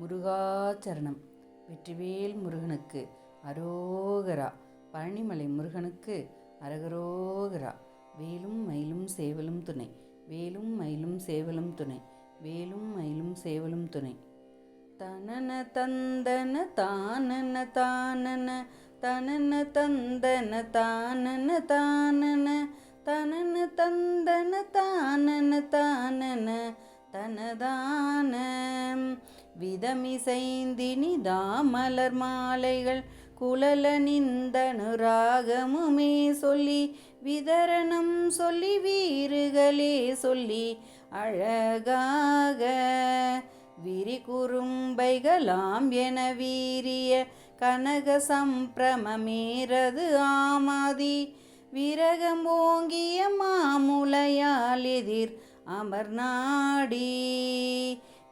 முருகாச்சரணம். வெற்றிவேல் முருகனுக்கு அரோகரா. பழனிமலை முருகனுக்கு அரகரோகரா. வேலும் மயிலும் சேவலும் துணை. வேலும் மயிலும் சேவலும் துணை. வேலும் மயிலும் சேவலும் துணை. தனன தந்தன தானன தானன. தனன தந்தன தானன தானன. தனன தந்தன தானன தானன. தனதான விதமிசைந்தினி தாமலர் மாலைகள் குழல நிந்தனு ராகமுமே சொல்லி விதரணம் சொல்லி வீறுகளே சொல்லி அழகாக விரி குறும்பைகளாம் என வீரிய கனக சம்பிரமமேறது ஆமாதி. விரகம் ஓங்கிய மாமுலையால் எதிர் அமர்நாடி.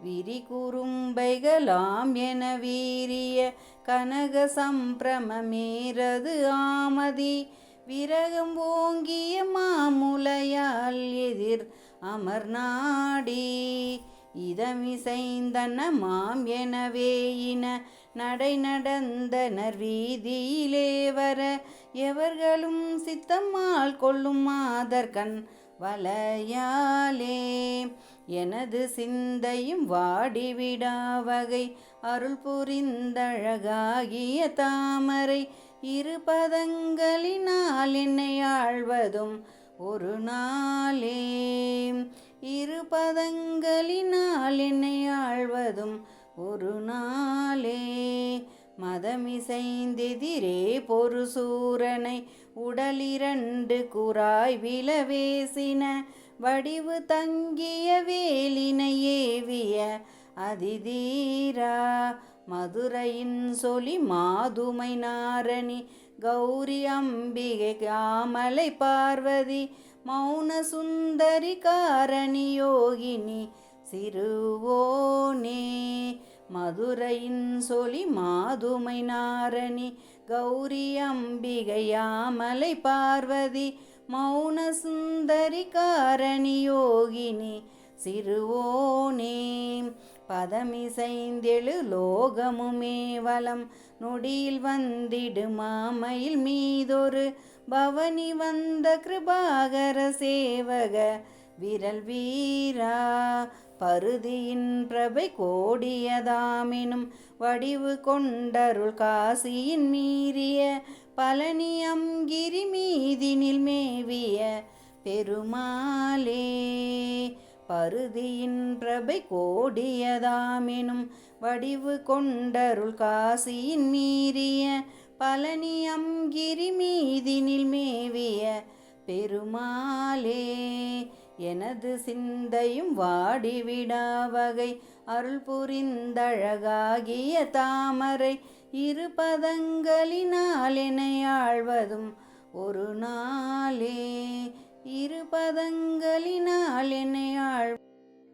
விரி குறும்பைகளாம் என வீரிய கனக சம்பிரமமேறது ஆமதி. விரகம் ஓங்கிய மாமுலையால் எதிர் அமர்நாடி. இதமிசைந்தன மாம் எனவேயின நடை நடந்தனர் வீதியிலே வர எவர்களும் சித்தம்மாள் கொள்ளும் மாதர்கண் வலையாலே. எனது சிந்தையும் வாடிவிடா வகை. அருள் புரிந்தழகாகிய தாமரை இரு பதங்களினால் என்னை ஆழ்வதும் ஒரு நாளே. இரு பதங்களினால் என்னை ஆழ்வதும் ஒரு நாளே. மதமிசைந்தெதிரே பொறு சூரனை உடலிரண்டு குறாய் விலவேசின வடிவு தங்கிய வேலினை ஏவிய அதிதீரா மதுரையின் சொலி மாதுமை நாரணி கௌரி அம்பிகை காமலை பார்வதி மௌன சுந்தரி காரணி யோகினி சிறுவோனே. மதுரையின் சொலி மாதுமை நாரணி கௌரி அம்பிகை யாமலை பார்வதி மௌன காரணி யோகினி சிறுவோனே பதமிசைந்தெழு லோகமுமே வலம். நொடியில் வந்திடு மாமையில் மீதொரு பவனி வந்த கிருபாகர சேவக. விரல் வீரா பருதியின் பிரபை கோடியதாமினும் வடிவு கொண்டருள் காசியின் மீறிய பழனியம் அங்கிரி மீதினில் மேவிய பெருமாளே. பருதியின் பிரபை கோடியதாமினும் வடிவு கொண்டருள் காசியின் மீறிய பழனியம் அங்கிரி மீதினில் மேவிய பெருமாளே. எனது சிந்தையும் வாடிவிடா வகை. அருள் புரிந்தழகாகிய தாமரை இரு பதங்களினால் என்னை ஆழ்வதும் ஒரு நாளே. இரு பதங்களினால் என்னை ஆழ்